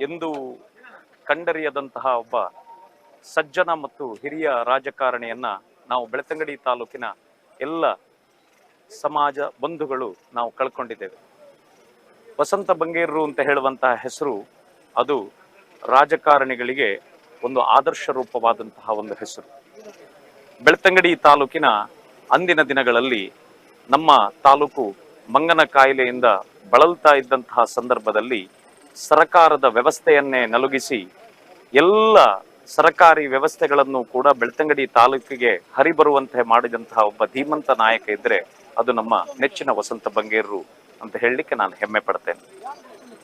ಎಂದು ಕಂಡರಿಯದಂತಹ ಒಬ್ಬ ಸಜ್ಜನ ಮತ್ತು ಹಿರಿಯ ರಾಜಕಾರಣಿಯನ್ನ ನಾವು ಬೆಳ್ತಂಗಡಿ ತಾಲೂಕಿನ ಎಲ್ಲ ಸಮಾಜ ಬಂಧುಗಳು ನಾವು ಕಳ್ಕೊಂಡಿದ್ದೇವೆ. ವಸಂತ ಬಂಗೇರರು ಅಂತ ಹೇಳುವಂತಹ ಹೆಸರು ಅದು ರಾಜಕಾರಣಿಗಳಿಗೆ ಒಂದು ಆದರ್ಶ ರೂಪವಾದಂತಹ ಒಂದು ಹೆಸರು. ಬೆಳ್ತಂಗಡಿ ತಾಲೂಕಿನ ಅಂದಿನ ದಿನಗಳಲ್ಲಿ ನಮ್ಮ ತಾಲೂಕು ಮಂಗನ ಕಾಯಿಲೆಯಿಂದ ಬಳಲ್ತಾ ಇದ್ದಂತಹ ಸಂದರ್ಭದಲ್ಲಿ ಸರಕಾರದ ವ್ಯವಸ್ಥೆಯನ್ನೇ ನಲುಗಿಸಿ ಎಲ್ಲ ಸರಕಾರಿ ವ್ಯವಸ್ಥೆಗಳನ್ನು ಕೂಡ ಬೆಳ್ತಂಗಡಿ ತಾಲೂಕಿಗೆ ಹರಿಬರುವಂತೆ ಮಾಡಿದಂತಹ ಒಬ್ಬ ಧೀಮಂತ ನಾಯಕ ಇದ್ರೆ ಅದು ನಮ್ಮ ನೆಚ್ಚಿನ ವಸಂತ ಬಂಗೇರರು ಅಂತ ಹೇಳಲಿಕ್ಕೆ ನಾನು ಹೆಮ್ಮೆ ಪಡ್ತೇನೆ.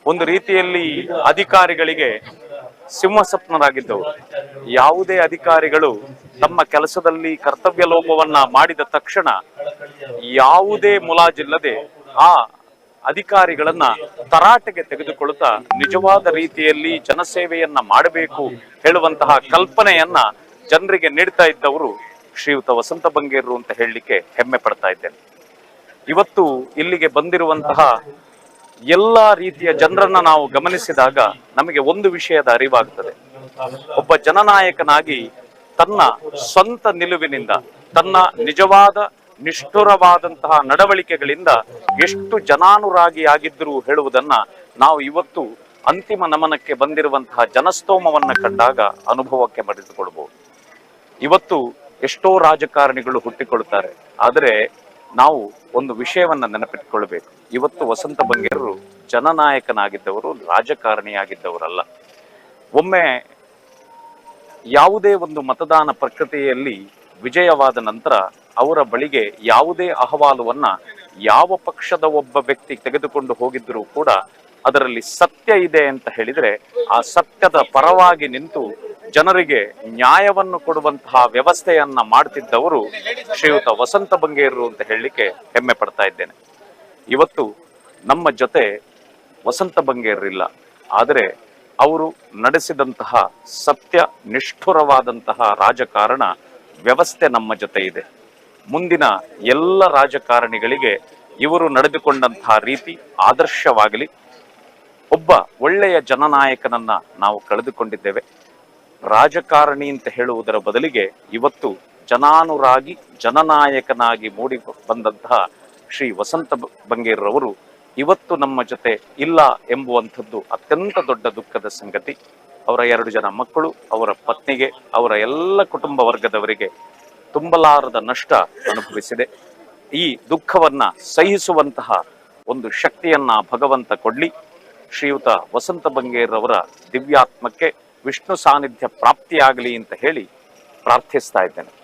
ಒಂದು ರೀತಿಯಲ್ಲಿ ಅಧಿಕಾರಿಗಳಿಗೆ ಸಿಂಹಸ್ವಪ್ನರಾಗಿದ್ದವರು ಯಾವುದೇ ಅಧಿಕಾರಿಗಳು ತಮ್ಮ ಕೆಲಸದಲ್ಲಿ ಕರ್ತವ್ಯ ಲೋಪವನ್ನ ಮಾಡಿದ ತಕ್ಷಣ ಯಾವುದೇ ಮುಲಾಜಿಲ್ಲದೆ ಆ ಅಧಿಕಾರಿಗಳನ್ನ ತರಾಟೆಗೆ ತೆಗೆದುಕೊಳ್ಳುತ್ತಾ ನಿಜವಾದ ರೀತಿಯಲ್ಲಿ ಜನಸೇವೆಯನ್ನ ಮಾಡಬೇಕು ಹೇಳುವಂತಹ ಕಲ್ಪನೆಯನ್ನ ಜನರಿಗೆ ನೀಡ್ತಾ ಇದ್ದವರು ಶ್ರೀಯುತ ವಸಂತ ಬಂಗೇರು ಅಂತ ಹೇಳಲಿಕ್ಕೆ ಹೆಮ್ಮೆ ಪಡ್ತಾ ಇದ್ದೇನೆ. ಇವತ್ತು ಇಲ್ಲಿಗೆ ಬಂದಿರುವಂತಹ ಎಲ್ಲ ರೀತಿಯ ಜನರನ್ನ ನಾವು ಗಮನಿಸಿದಾಗ ನಮಗೆ ಒಂದು ವಿಷಯದ ಅರಿವಾಗುತ್ತದೆ ಒಬ್ಬ ಜನನಾಯಕನಾಗಿ ತನ್ನ ಸ್ವಂತ ನಿಲುವಿನಿಂದ, ತನ್ನ ನಿಜವಾದ ನಿಷ್ಠುರವಾದಂತಹ ನಡವಳಿಕೆಗಳಿಂದ ಎಷ್ಟು ಜನಾನುರಾಗಿ ಆಗಿದ್ರು ಹೇಳುವುದನ್ನ ನಾವು ಇವತ್ತು ಅಂತಿಮ ನಮನಕ್ಕೆ ಬಂದಿರುವಂತಹ ಜನಸ್ತೋಮವನ್ನ ಕಂಡಾಗ ಅನುಭವಕ್ಕೆ ಮರೆತುಕೊಳ್ಬಹುದು. ಇವತ್ತು ಎಷ್ಟೋ ರಾಜಕಾರಣಿಗಳು ಹುಟ್ಟಿಕೊಳ್ಳುತ್ತಾರೆ. ಆದರೆ ನಾವು ಒಂದು ವಿಷಯವನ್ನ ನೆನಪಿಟ್ಕೊಳ್ಬೇಕು. ಇವತ್ತು ವಸಂತ ಬಂಗೇರರು ಜನನಾಯಕನಾಗಿದ್ದವರು, ರಾಜಕಾರಣಿಯಾಗಿದ್ದವರಲ್ಲ. ಒಮ್ಮೆ ಯಾವುದೇ ಒಂದು ಮತದಾನ ಪ್ರಕೃತಿಯಲ್ಲಿ ವಿಜಯವಾದ ನಂತರ ಅವರ ಬಳಿಗೆ ಯಾವುದೇ ಅಹವಾಲುವನ್ನ ಯಾವ ಪಕ್ಷದ ಒಬ್ಬ ವ್ಯಕ್ತಿ ತೆಗೆದುಕೊಂಡು ಹೋಗಿದ್ರೂ ಕೂಡ ಅದರಲ್ಲಿ ಸತ್ಯ ಇದೆ ಅಂತ ಹೇಳಿದ್ರೆ ಆ ಸತ್ಯದ ಪರವಾಗಿ ನಿಂತು ಜನರಿಗೆ ನ್ಯಾಯವನ್ನು ಕೊಡುವಂತಹ ವ್ಯವಸ್ಥೆಯನ್ನ ಮಾಡ್ತಿದ್ದವರು ಶ್ರೀಯುತ ವಸಂತ ಬಂಗೇರರು ಅಂತ ಹೇಳಲಿಕ್ಕೆ ಹೆಮ್ಮೆ ಪಡ್ತಾ ಇದ್ದೇನೆ. ಇವತ್ತು ನಮ್ಮ ಜೊತೆ ವಸಂತ ಬಂಗೇರರಿಲ್ಲ ಆದರೆ ಅವರು ನಡೆಸಿದಂತಹ ಸತ್ಯ ನಿಷ್ಠುರವಾದಂತಹ ರಾಜಕಾರಣ ವ್ಯವಸ್ಥೆ ನಮ್ಮ ಜೊತೆ ಇದೆ. ಮುಂದಿನ ಎಲ್ಲ ರಾಜಕಾರಣಿಗಳಿಗೆ ಇವರು ನಡೆದುಕೊಂಡಂತಹ ರೀತಿ ಆದರ್ಶವಾಗಲಿ. ಒಬ್ಬ ಒಳ್ಳೆಯ ಜನನಾಯಕನನ್ನ ನಾವು ಕಳೆದುಕೊಂಡಿದ್ದೇವೆ. ರಾಜಕಾರಣಿ ಅಂತ ಹೇಳುವುದರ ಬದಲಿಗೆ ಇವತ್ತು ಜನಾನುರಾಗಿ, ಜನನಾಯಕನಾಗಿ ಮೂಡಿ ಬಂದಂತಹ ಶ್ರೀ ವಸಂತ ಬಂಗೇರವರು ಇವತ್ತು ನಮ್ಮ ಜೊತೆ ಇಲ್ಲ ಎಂಬುವಂಥದ್ದು ಅತ್ಯಂತ ದೊಡ್ಡ ದುಃಖದ ಸಂಗತಿ. ಅವರ ಎರಡು ಜನ ಮಕ್ಕಳು, ಅವರ ಪತ್ನಿಗೆ, ಅವರ ಎಲ್ಲ ಕುಟುಂಬ ವರ್ಗದವರಿಗೆ ತುಂಬಲಾರದ ನಷ್ಟ ಅನುಭವಿಸಿದೆ. ಈ ದುಃಖವನ್ನ ಸಹಿಸುವಂತಹ ಒಂದು ಶಕ್ತಿಯನ್ನ ಭಗವಂತ ಕೊಡ್ಲಿ. ಶ್ರೀಯುತ ವಸಂತ ಬಂಗೇರವರ ದಿವ್ಯಾತ್ಮಕ್ಕೆ ವಿಷ್ಣು ಸಾನ್ನಿಧ್ಯ ಪ್ರಾಪ್ತಿಯಾಗಲಿ ಅಂತ ಹೇಳಿ ಪ್ರಾರ್ಥಿಸ್ತಾ ಇದ್ದೇನೆ.